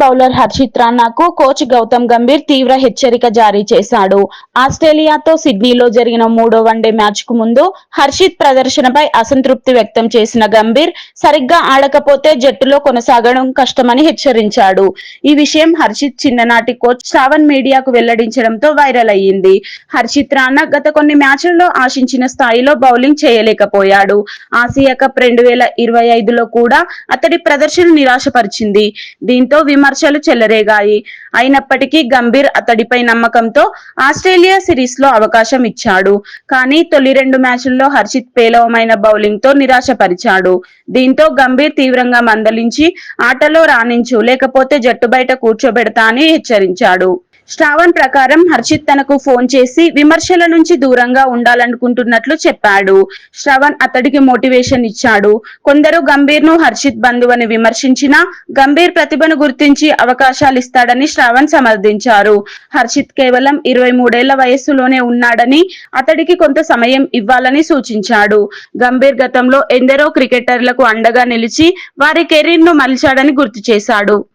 Bowler Harshit రాణాకు coach Gautam Gambhir తీవ్ర హెచ్చరిక జారీ చేశాడు. ఆస్ట్రేలియాతో సిడ్నీలో జరిగిన మూడో వన్డే మ్యాచ్కు ముందు హర్షిత్ ప్రదర్శనపై అసంతృప్తి వ్యక్తం చేసిన గంభీర్ సరిగ్గా ఆడకపోతే జట్టులో కొనసాగడం కష్టమని హెచ్చరించాడు. ఈ విషయం హర్షిత్ చిన్ననాటి కోచ్ శ్రావణ్ మీడియాకు వెల్లడించడంతో వైరల్ అయ్యింది. హర్షిత్ రాణా గత కొన్ని మ్యాచ్ల్లో ఆశించిన స్థాయిలో బౌలింగ్ చేయలేకపోయాడు. ఆసియా కప్ రెండు వేల ఇరవై ఐదులో కూడా అతడి ప్రదర్శన నిరాశపరిచింది. దీంతో విమర్శలు చెలరేగాయి. అయినప్పటికీ గంభీర్ అతడిపై నమ్మకంతో ఆస్ట్రేలియా సిరీస్లో అవకాశం ఇచ్చాడు. కానీ తొలి రెండు మ్యాచ్ల్లో హర్షిత్ పేలవమైన బౌలింగ్తో నిరాశపరిచాడు. దీంతో గంభీర్ తీవ్రంగా మందలించి ఆటలో రాణించు లేకపోతే జట్టు బయట కూర్చోబెడతా అని హెచ్చరించాడు. శ్రావణ్ ప్రకారం హర్షిత్ తనకు ఫోన్ చేసి విమర్శల నుంచి దూరంగా ఉండాలనుకుంటున్నట్లు చెప్పాడు. శ్రవణ్ అతడికి మోటివేషన్ ఇచ్చాడు. కొందరు గంభీర్ను హర్షిత్ బంధువని విమర్శించినా గంభీర్ ప్రతిభను గుర్తించి అవకాశాలు ఇస్తాడని శ్రావణ్ సమర్థించారు. హర్షిత్ కేవలం ఇరవై మూడేళ్ళ వయస్సులోనే ఉన్నాడని అతడికి కొంత సమయం ఇవ్వాలని సూచించాడు. గంభీర్ గతంలో ఎందరో క్రికెటర్లకు అండగా నిలిచి వారి కెరీర్ను మలిచాడని గుర్తు చేశాడు.